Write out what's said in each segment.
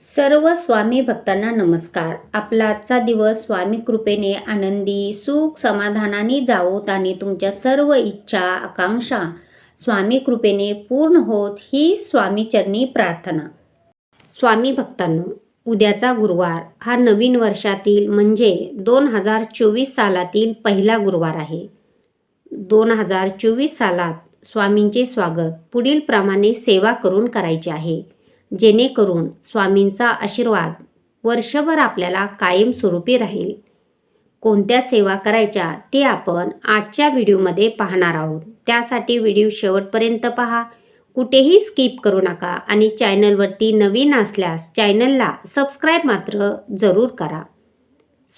सर्व स्वामी भक्तांना नमस्कार. आपला आजचा दिवस स्वामी कृपेने आनंदी सुख समाधानाने जावोत आणि तुमच्या सर्व इच्छा आकांक्षा स्वामी कृपेने पूर्ण होत ही स्वामीचरणी प्रार्थना. स्वामी भक्तांनो उद्याचा गुरुवार हा नवीन वर्षातील म्हणजे दोन हजार चोवीस सालातील पहिला गुरुवार आहे. दोन हजार चोवीस सालात स्वामींचे स्वागत पुढीलप्रमाणे सेवा करून करायचे आहे. जेणेकरून स्वामींचा आशीर्वाद वर्षभर आपल्याला कायमस्वरूपी राहील. कोणत्या सेवा करायच्या ते आपण आजच्या व्हिडिओमध्ये पाहणार आहोत. त्यासाठी व्हिडिओ शेवटपर्यंत पहा. कुठेही स्किप करू नका आणि चॅनलवरती नवीन असल्यास चॅनलला सबस्क्राईब मात्र जरूर करा.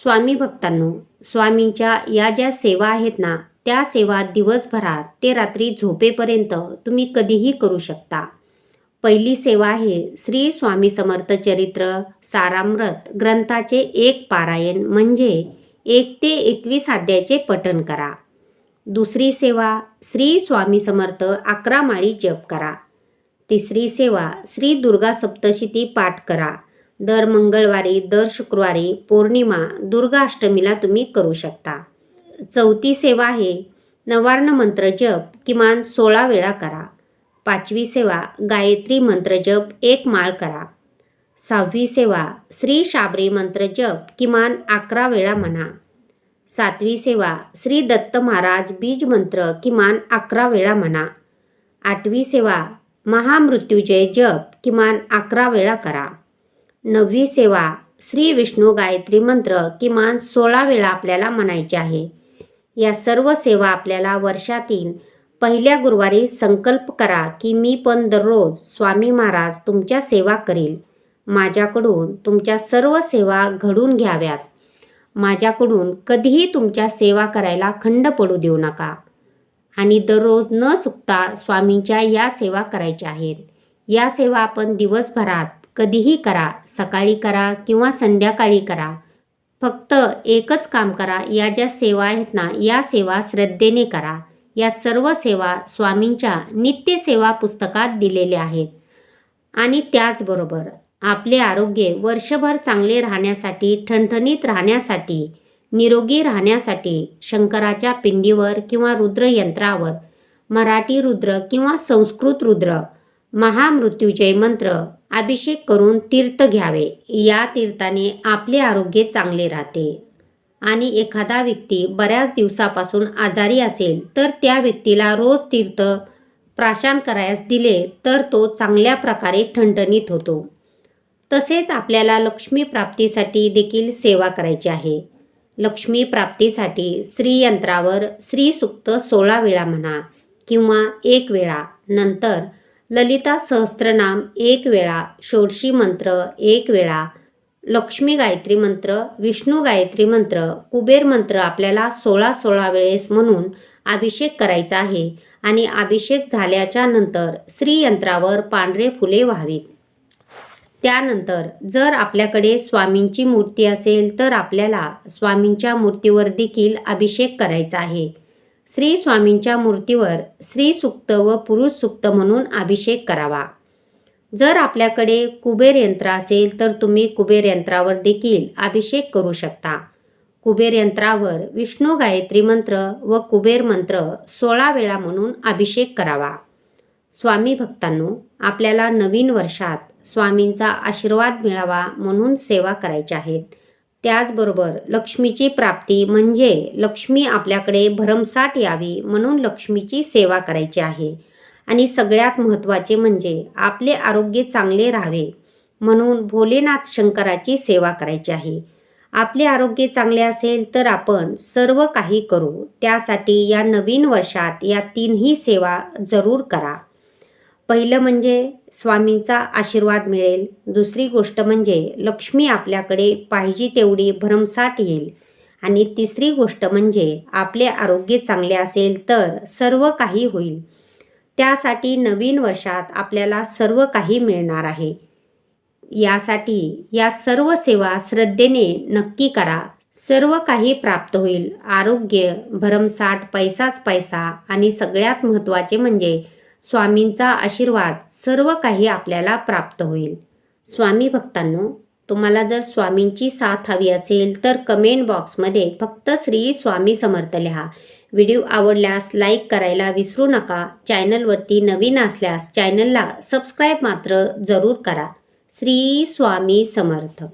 स्वामी भक्तांनो स्वामींच्या या ज्या सेवा आहेत ना त्या सेवा दिवसभरात ते रात्री झोपेपर्यंत तुम्ही कधीही करू शकता. पहिली सेवा आहे श्री स्वामी समर्थ चरित्र सारामृत ग्रंथाचे एक पारायण म्हणजे एक ते एकवीस अध्यायाचे पठण करा. दुसरी सेवा श्री स्वामी समर्थ अकरा माळी जप करा. तिसरी सेवा श्री दुर्गा सप्तशती पाठ करा. दर मंगळवारी दर शुक्रवारी पौर्णिमा दुर्गाष्टमीला तुम्ही करू शकता. चौथी सेवा आहे नवार्ण मंत्र जप किमान सोळा वेळा करा. पाचवी सेवा गायत्री मंत्र जप एक माळ करा. सहावी सेवा श्री शाबरी मंत्र जप किमान अकरा वेळा म्हणा. सातवी सेवा श्री दत्त महाराज बीज मंत्र किमान अकरा वेळा म्हणा. आठवी सेवा महामृत्युजय जप किमान अकरा वेळा करा. नववी सेवा श्री विष्णू गायत्री मंत्र किमान सोळा वेळा आपल्याला म्हणायचे आहे. या सर्व सेवा आपल्याला वर्षातील पहिल्या गुरुवारी संकल्प करा की मी पण दररोज स्वामी महाराज तुमच्या सेवा करेल. माझ्याकडून तुमच्या सर्व सेवा घडून घ्याव्यात. माझ्याकडून कधीही तुमच्या सेवा करायला खंड पडू देऊ नका. आणि दररोज न चुकता स्वामींच्या या सेवा करायच्या आहेत. या सेवा आपण दिवसभरात कधीही करा. सकाळी करा किंवा संध्याकाळी करा. फक्त एकच काम करा. या ज्या सेवा आहेत ना या सेवा श्रद्धेने करा. या सर्व सेवा स्वामींच्या नित्यसेवा पुस्तकात दिलेल्या आहेत. आणि त्याचबरोबर आपले आरोग्य वर्षभर चांगले राहण्यासाठी ठणठणीत राहण्यासाठी निरोगी राहण्यासाठी शंकराच्या पिंडीवर किंवा रुद्रयंत्रावर मराठी रुद्र किंवा संस्कृत रुद्र महामृत्युजय मंत्र अभिषेक करून तीर्थ घ्यावे. या तीर्थाने आपले आरोग्य चांगले राहते. आणि एखादा व्यक्ती बऱ्याच दिवसापासून आजारी असेल तर त्या व्यक्तीला रोज तीर्थ प्राशन करायस दिले तर तो चांगल्या प्रकारे ठणठणीत होतो. तसेच आपल्याला लक्ष्मी प्राप्तीसाठी देखील सेवा करायची आहे. लक्ष्मी प्राप्तीसाठी श्रीयंत्रावर श्रीसुक्त सोळा वेळा म्हणा किंवा एक वेळा नंतर ललिता सहस्त्रनाम एक वेळा षोडशी मंत्र एक वेळा लक्ष्मी गायत्री मंत्र विष्णू गायत्री मंत्र कुबेर मंत्र आपल्याला सोळा सोळा वेळेस म्हणून अभिषेक करायचा आहे आणि अभिषेक झाल्याच्यानंतर श्रीयंत्रावर पांढरे फुले व्हावीत. त्यानंतर जर आपल्याकडे स्वामींची मूर्ती असेल तर आपल्याला स्वामींच्या मूर्तीवर देखील अभिषेक करायचा आहे. श्री स्वामींच्या मूर्तीवर श्री सुक्त व पुरुष सुक्त म्हणून अभिषेक करावा. जर आपल्याकडे कुबेर यंत्र असेल तर तुम्ही कुबेर यंत्रावर देखील अभिषेक करू शकता. कुबेर यंत्रावर विष्णू गायत्री मंत्र व कुबेर मंत्र सोळा वेळा म्हणून अभिषेक करावा. स्वामी भक्तांनो आपल्याला नवीन वर्षात स्वामींचा आशीर्वाद मिळावा म्हणून सेवा करायच्या आहेत. त्याचबरोबर लक्ष्मीची प्राप्ती म्हणजे लक्ष्मी आपल्याकडे भरमसाठ यावी म्हणून लक्ष्मीची सेवा करायची आहे. आणि सगळ्यात महत्त्वाचे म्हणजे आपले आरोग्य चांगले राहावे म्हणून भोलेनाथ शंकराची सेवा करायची आहे. आपले आरोग्य चांगले असेल तर आपण सर्व काही करू. त्यासाठी या नवीन वर्षात या तीनही सेवा जरूर करा. पहिलं म्हणजे स्वामींचा आशीर्वाद मिळेल. दुसरी गोष्ट म्हणजे लक्ष्मी आपल्याकडे पाहिजे तेवढी भरमसाठ येईल. आणि तिसरी गोष्ट म्हणजे आपले आरोग्य चांगले असेल तर सर्व काही होईल. त्यासाठी नवीन वर्षात आपल्याला सर्व काही मिळणार आहे. यासाठी या सर्व सेवा श्रद्धेने नक्की करा. सर्व काही प्राप्त होईल. आरोग्य भरमसाठ पैसाच पैसा आणि सगळ्यात महत्त्वाचे म्हणजे स्वामींचा आशीर्वाद सर्व काही आपल्याला प्राप्त होईल. स्वामी भक्तांनो तुम्हाला जर स्वामींची साथ हवी असेल तर कमेंट बॉक्समध्ये फक्त श्री स्वामी समर्थ लिहा. व्हिडिओ आवडल्यास लाईक करायला विसरू नका. चॅनलवरती नवीन असल्यास चॅनलला सबस्क्राईब मात्र जरूर करा. श्री स्वामी समर्थ.